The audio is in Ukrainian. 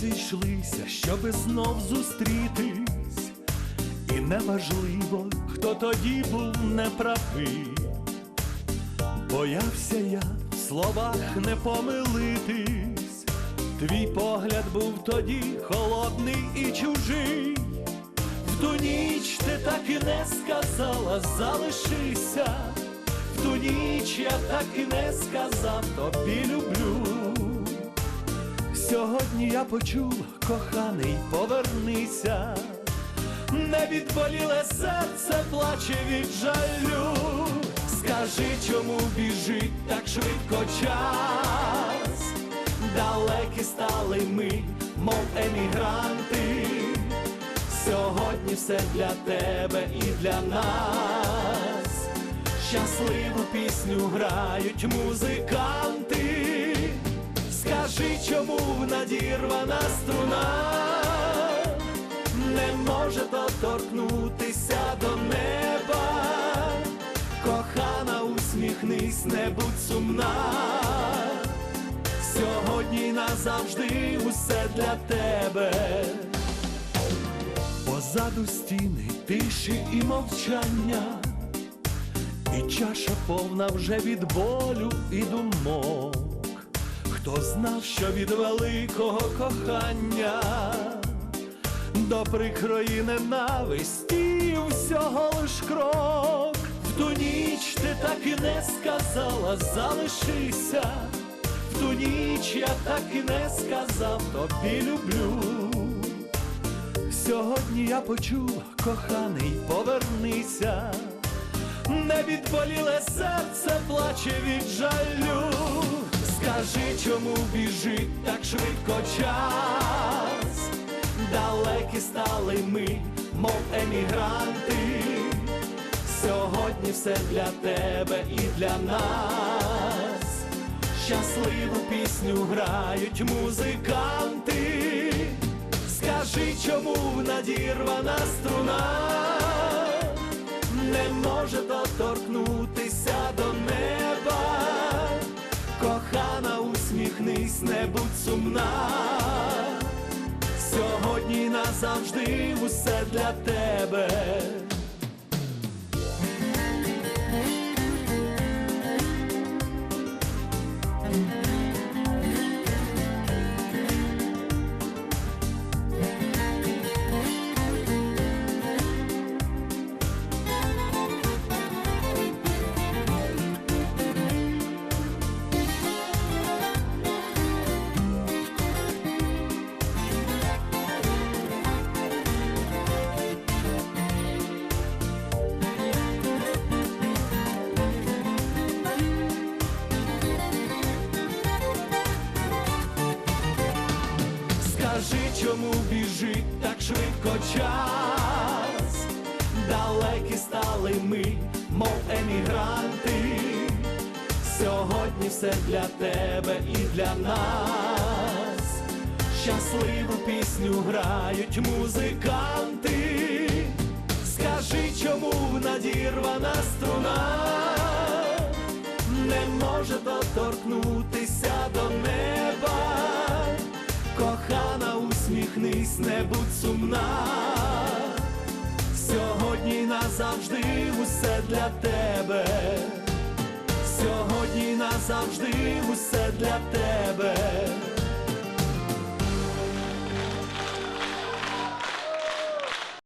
зійшлися, щоби знов зустрітись, і неважливо, хто тоді був неправий. Боявся я в словах не помилитись, твій погляд був тоді холодний і чужий. В ту ніч ти так і не сказала, залишися, в ту ніч я так і не сказав тобі люблю. Сьогодні я почув, коханий, повернися, не відболіле серце плаче від жалю. Скажи, чому біжить так швидко час, далекі стали ми, мов емігранти. Сьогодні все для тебе і для нас. Щасливу пісню грають музиканти. Скажи, чому надірвана струна не може доторкнутися до неба. Кохана, усміхнись, не будь сумна. Сьогодні назавжди усе для тебе. Позаду стіни тиші і мовчання, і чаша повна вже від болю і думок. Хто знав, що від великого кохання до прикрої ненависті всього лиш крок. В ту ніч ти так і не сказала, залишися. В ту ніч я так і не сказав, тобі люблю. Сьогодні я почув, коханий, повернися, не відболіле серце плаче від жалю. Скажи, чому біжить так швидко час, далекі стали ми, мов емігранти. Сьогодні все для тебе і для нас. Щасливу пісню грають музиканти. Скажи, чому надірвана струна не може доторкнутися до неба. Будь. Сьогодні назавжди усе для тебе. Скажи, чому біжить так швидко час, далекі стали ми, мов емігранти. Сьогодні все для тебе і для нас. Щасливу пісню грають музиканти. Скажи, чому надірвана струна не може доторкнутися до неба. Кохана, не будь сумна. Сьогодні назавжди усе для тебе. Сьогодні назавжди усе для тебе.